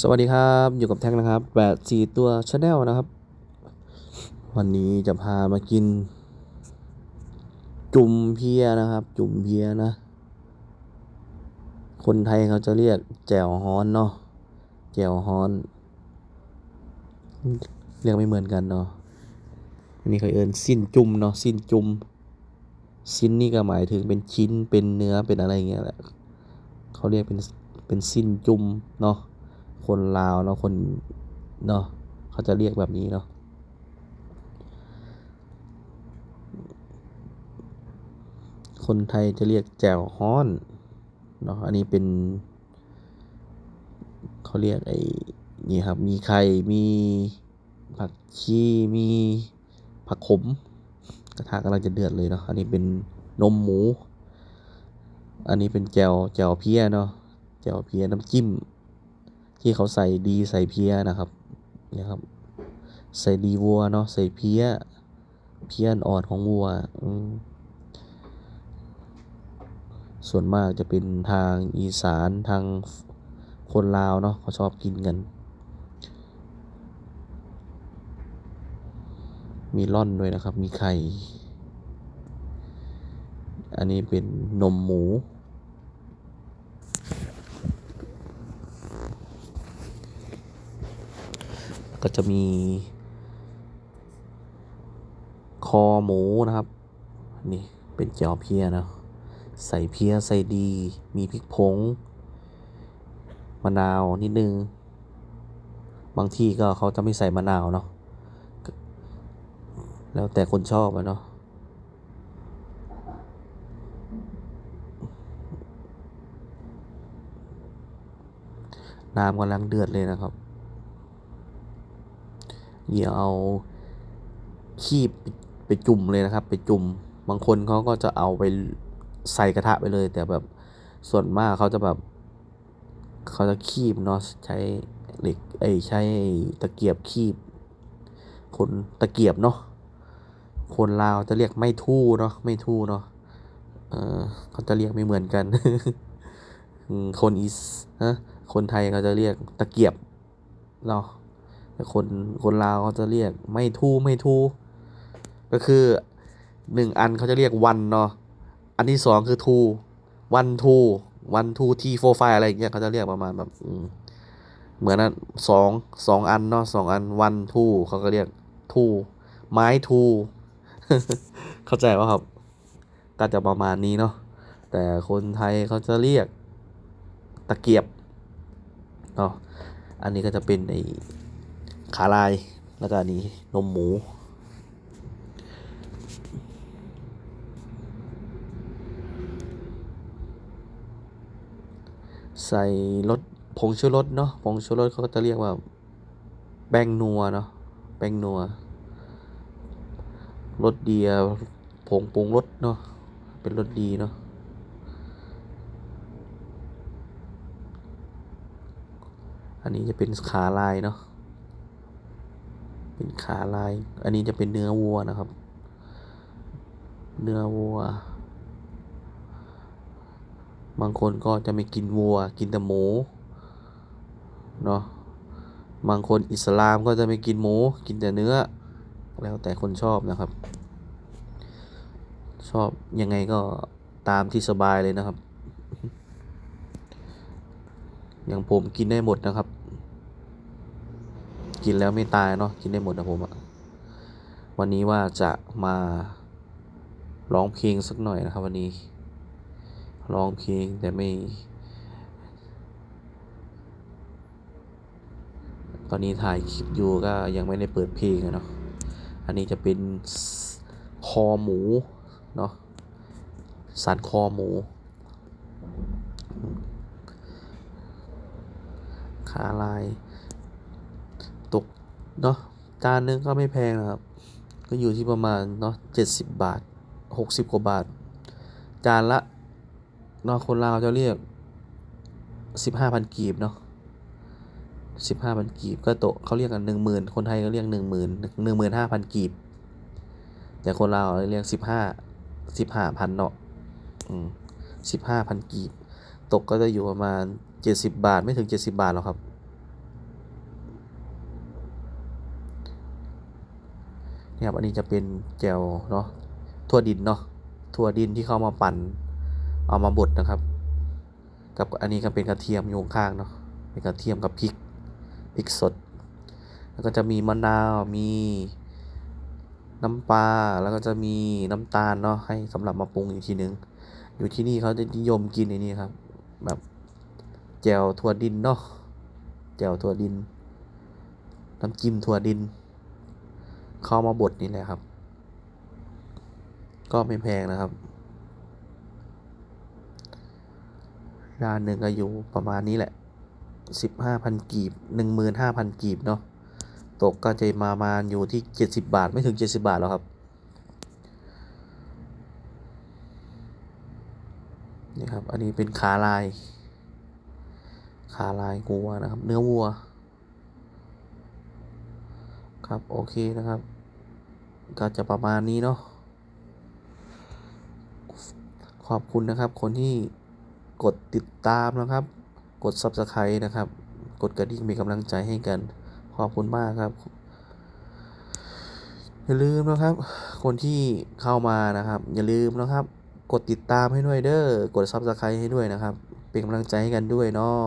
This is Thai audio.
สวัสดีครับอยู่กับแท็กนะครับแปดสี่ตัวชาแนลนะครับ วันนี้จะพามากิน จุ่มเพียนะครับ จุ่มเพียนะ คนไทยเขาจะเรียกแจ่วฮ้อนเนาะแจ่วฮ้อน เรียกไม่เหมือนกันเนาะอันนี้เขาเอินสิ้นจุ่มเนาะสิ้นจุ่มสิ้นนี่ก็หมายถึงเป็นชิ้นเป็นเนื้อเป็นอะไรเงี้ยแหละเขาเรียกเป็นเป็นสิ้นจุ่มเนาะ คนลาวเนาะคนเนาะเขาจะเรียกแบบนี้เนาะคนไทยจะเรียกแจ่วฮ้อนเนาะอันนี้เป็นเขาเรียกไอ้นี่ครับ มีไข่มีผักชีมีผักขม กระทะกำลังจะเดือดเลยเนาะอันนี้เป็นนมหมู อันนี้เป็นแจ่วแจ่วเพี้ยเนาะแจ่วเพี้ยน้ำจิ้ม ที่เขาใส่ดีใส่เพี้ยนะครับนี่ยครับ ใส่ดีวัวเนาะใส่เพี้ย เพี้ยอ่อนของวัวส่วนมากจะเป็นทางอีสานทางคนลาวเนาะเขาชอบกินกัน มีร่อนด้วยนะครับ มีไข่ อันนี้เป็นนมหมู ก็จะมี คอหมูนะครับ นี่เป็นแจ่วเพียนะใส่เพียใส่ดี มีพริกผงมะนาวนิดนึง บางที่ก็เขาจะไม่ใส่มะนาวเนาะแล้วแต่คนชอบอะเนาะน้ำกำลังเดือดเลยนะครับ อย่าเอาคีบไปจุ่มเลยนะครับ ไปจุ่มบางคนเขาก็จะเอาไปใส่กระทะไปเลย แต่แบบส่วนมากเขาจะแบบเขาจะคีบเนาะใช้เหล็กไอ้ใช้ตะเกียบคีบ คนตะเกียบเนาะคนลาวจะเรียกไม่ทู่เนาะไม่ทู่เนาะเออเขาจะเรียกไม่เหมือนกัน คนอีสฮะคนไทยเขาจะเรียกตะเกียบเนาะ แต่คนคนลาวเขาจะเรียกไม่ทู่ไม่ทู่ก็คือหนึ่งอันเขาจะเรียกวันเนาะอันที่สองคือทูวันทูวันทูทีโฟไฟอะไรอย่างเงี้ยเขาจะเรียกประมาณแบบเหมือนนั้นสองสองอันเนาะสองอันวันทูเขาก็เรียกทูไม้ทูเข้าใจว่าครับก็จะประมาณนี้เนาะแต่คนไทยเขาจะเรียกตะเกียบเนาะอันนี้ก็จะเป็นไอ ขาลาย แล้วก็อันนี้นมหมู ใส่รสผงชูรสเนาะผงชูรสเขาก็จะเรียกว่าแป้งนัวเนาะแป้งนัวรสดีผงปรุงรสเนาะเป็นรสดีเนาะอันนี้จะเป็นขาลายเนาะ เป็นขาลาย อันนี้จะเป็นเนื้อวัวนะครับ เนื้อวัว บางคนก็จะไม่กินวัว กินแต่หมู เนาะ บางคนอิสลามก็จะไม่กินหมู กินแต่เนื้อ แล้วแต่คนชอบนะครับ ชอบยังไงก็ตามที่สบายเลยนะครับ อย่างผมกินได้หมดนะครับ กินแล้วไม่ตายเนาะกินได้หมดนะผมอะวันนี้ว่าจะมาร้องเพลงสักหน่อยนะครับวันนี้ร้องเพลงแต่ไม่ ตอนนี้ถ่ายคลิปอยู่ก็ยังไม่ได้เปิดเพลงเนาะอันนี้จะเป็นคอหมูเนาะสันคอหมูขาลาย เนาะจานนึงก็ไม่แพงนะครับ ก็อยู่ที่ประมาณเนาะเจ็ดสิบบาทหกสิบกว่าบาท จานละเนาะคนลาวจะเรียกสิบห้าพันกีบเนาะสิบห้าพันกีบก็โตเขาเรียกกันหนึ่งหมื่นคนไทยก็เรียกหนึ่งหมื่นหนึ่งหมื่นห้าพันกีบ แต่คนลาวเรียกสิบห้าสิบห้าพันเนาะสิบห้าพันกีบ ตกก็จะอยู่ประมาณเจ็ดสิบบาทไม่ถึงเจ็ดสิบบาทหรอกครับ นี่ครับอันนี้จะเป็นแจวเนาะทั่วดินเนาะทั่วดินที่เข้ามาปั่นเอามาบดนะครับ กับอันนี้ก็เป็นกระเทียมอยู่ข้างเนาะเป็นกระเทียมกับพริกพริกสด แล้วก็จะมีมะนาวมีน้ำปลาแล้วก็จะมีน้ำตาลเนาะให้สำหรับมาปรุงอีกทีนึง อยู่ที่นี่เขาจะนิยมกินในนี้ครับ แบบแจ่วถั่วดินเนาะแจ่วถั่วดินน้ำจิ้มถั่วดิน เข้ามาบดนี่แหละครับ ก็ไม่แพงนะครับร้านหนึ่งก็อยู่ประมาณนี้แหละสิบห้าพันกีบหนึ่งหมื่นห้าพันกีบเนาะ ตกก็จะมามาอยู่ที่เจ็ดสิบบาทไม่ถึงเจ็ดสิบาทหรอกครับ นี่ครับ อันนี้เป็นขาลาย ขาลายวัวนะครับ เนื้อวัว ครับ โอเคนะครับ ก็จะประมาณนี้เนาะขอบคุณนะครับ คนที่กดติดตามนะครับ กด Subscribe นะครับ กดกระดิ่งมีกำลังใจให้กัน ขอบคุณมากครับ อย่าลืมนะครับ คนที่เข้ามานะครับ อย่าลืมนะครับ กดติดตามให้ด้วยเด้อ กด Subscribe ให้ด้วยนะครับ เป็นกำลังใจให้กันด้วยเนาะ